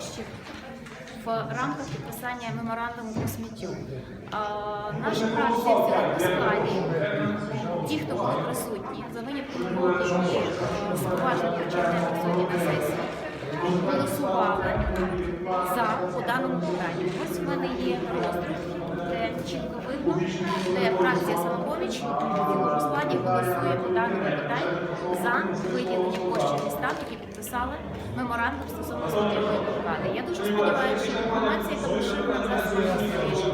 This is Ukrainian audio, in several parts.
коштів в рамках підписання меморандуму по сміттю. Наша фракція в цілому складі, ті, хто були присутні, того, які е, з поважних причин присутні на сесії, голосували за по даному питанню. Ось в мене є роздріб, де чітко видно, де фракція самопоміч в цілому складі голосує по даному питанню за виділення коштів містам, які підписали меморандум стосовно сміттєвої блокади. Я дуже сподіваюся, що інформація, яка поширена засобах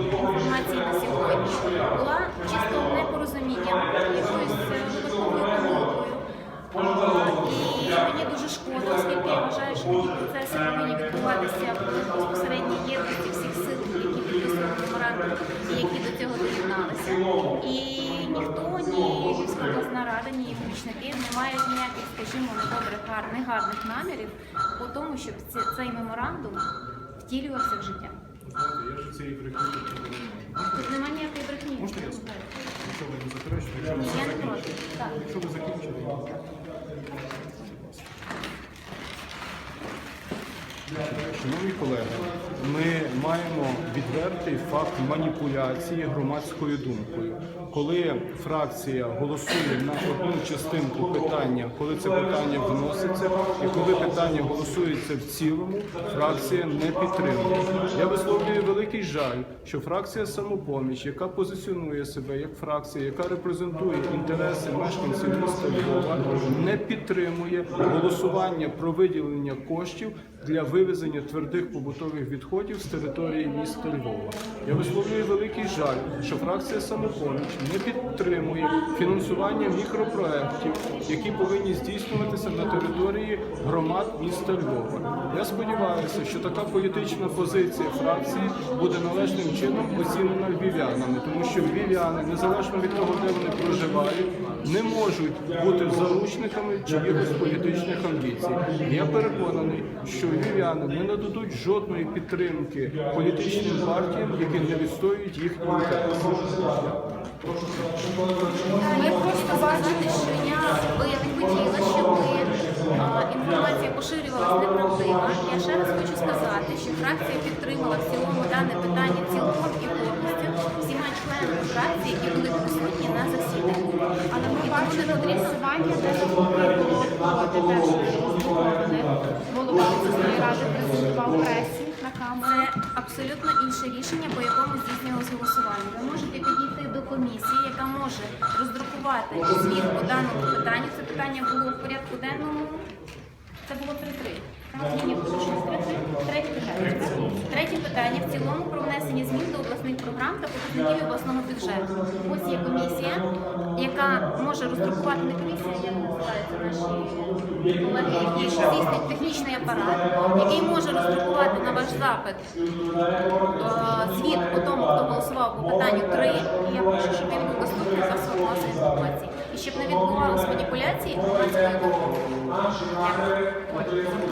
інформації на сьогодні, була чисто непорозумінням, якоюсь е, випадковою помилкою. І мені дуже шкода, оскільки я вважаю, що такі процеси повинні відбуватися в безпосередній єдності всіх сил, які підписували меморандум і які до цього доєдналися. І ніхто, ні Львівська обласна рада, ні помічники не мають ніяких, скажімо, недобрих гар- негарних намірів по тому, щоб цей меморандум втілювався в життя. Я ж цієї брехні тут немає ніякої брехні. Можна я? Якщо ви не заперечуєте, якщо ви закінчили. Так. Якщо ви закінчили, Шановні колеги, ми маємо відвертий факт маніпуляції громадською думкою. Коли фракція голосує на одну частинку питання, коли це питання вноситься, і коли питання голосується в цілому, фракція не підтримує. Я висловлюю великий жаль, що фракція самопоміч, яка позиціонує себе як фракція, яка репрезентує інтереси мешканців міста Львова, не підтримує голосування про виділення коштів для вивезення твердих побутових відходів з території міста Львова. Я висловлюю великий жаль, що фракція самопоміч не підтримує фінансування мікропроєктів, які повинні здійснюватися на території громад міста Львова. Я сподіваюся, що така політична позиція фракції буде належним чином оцінена львів'янами, тому що львів'яни, незалежно від того, де вони проживають, не можуть бути заручниками чиїхось політичних амбіцій. Я переконаний, що львів'яни не нададуть жодної підтримки політичним партіям, які не відстоюють їхні інтереси. Ми просто сказати, що я би я не хотіла, інформація поширювалася неправдива. Я ще раз хочу сказати, що фракція підтримала в цілому дане питання цілком і повністю всіма членами фракції, які були присутні на засіданні. Але ми бачили голосування, де було проти першої змови. Голова обласної ради презентував пресі на камеру. Це абсолютно інше рішення, по якому здійснювалося голосування. Ви можете підійти до комісії, яка може роздрукувати звіт по даному питанню. Це питання було в порядку денному. Це було 3-3. Так, Третє питання. В цілому про внесення змін до обласних програм та показників обласного бюджету. Ось є комісія, яка може роздрукувати не комісія, як називається наші колеги, які здійснюють технічний апарат, який може роздрукувати на ваш запит е, звіт по тому, хто голосував по питанню 3. І я прошу, щоб він був доступний за масової інформації. І щоб не відбувалися маніпуляції громадської думки.